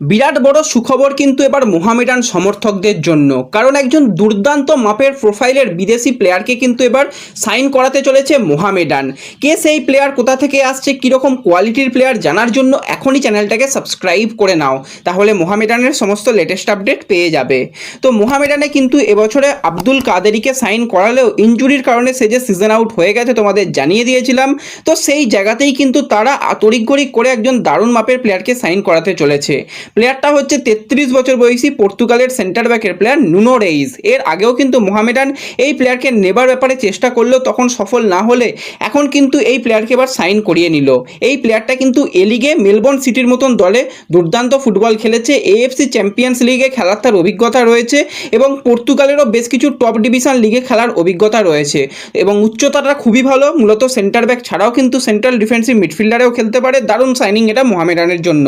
বিরাট বড় সুখবর কিন্তু এবার মোহামেডান সমর্থকদের জন্য। কারণ একজন দুর্দান্ত মাপের প্রোফাইলের বিদেশি প্লেয়ারকে কিন্তু এবার সাইন করাতে চলেছে মোহামেডান। কে সেই প্লেয়ার, কোথা থেকে আসছে, কীরকম কোয়ালিটির প্লেয়ার জানার জন্য এখনই চ্যানেলটাকে সাবস্ক্রাইব করে নাও, তাহলে মোহামেডানের সমস্ত লেটেস্ট আপডেট পেয়ে যাবে। তো মোহামেডানে কিন্তু এবছরে আব্দুল কাদেরিকে সাইন করালেও ইঞ্জুরির কারণে সে যে সিজন আউট হয়ে গেছে তোমাদের জানিয়ে দিয়েছিলাম, তো সেই জায়গাতেই কিন্তু তারা তড়িঘড়ি করে একজন দারুণ মাপের প্লেয়ারকে সাইন করাতে চলেছে। প্লেয়ারটা হচ্ছে তেত্রিশ বছর বয়সী পর্তুগালের সেন্টার ব্যাকের প্লেয়ার নুনো রেইস এর আগেও কিন্তু মোহামেডান এই প্লেয়ারকে নেবার ব্যাপারে চেষ্টা করলেও তখন সফল না হলে এখন কিন্তু এই প্লেয়ারকে এবার সাইন করিয়ে নিল। এই প্লেয়ারটা কিন্তু এ লিগে মেলবোর্ন সিটির মতন দলে দুর্দান্ত ফুটবল খেলেছে এএফসি চ্যাম্পিয়ন্স লিগে খেলার তার অভিজ্ঞতা রয়েছে এবং পর্তুগালেরও বেশ কিছু টপ ডিভিশন লিগে খেলার অভিজ্ঞতা রয়েছে। এবং উচ্চতাটা খুবই ভালো, মূলত সেন্টার ব্যাক ছাড়াও কিন্তু সেন্ট্রাল ডিফেন্সিভ মিডফিল্ডারেও খেলতে পারে, দারুণ সাইনিং এটা মোহামেডানের জন্য।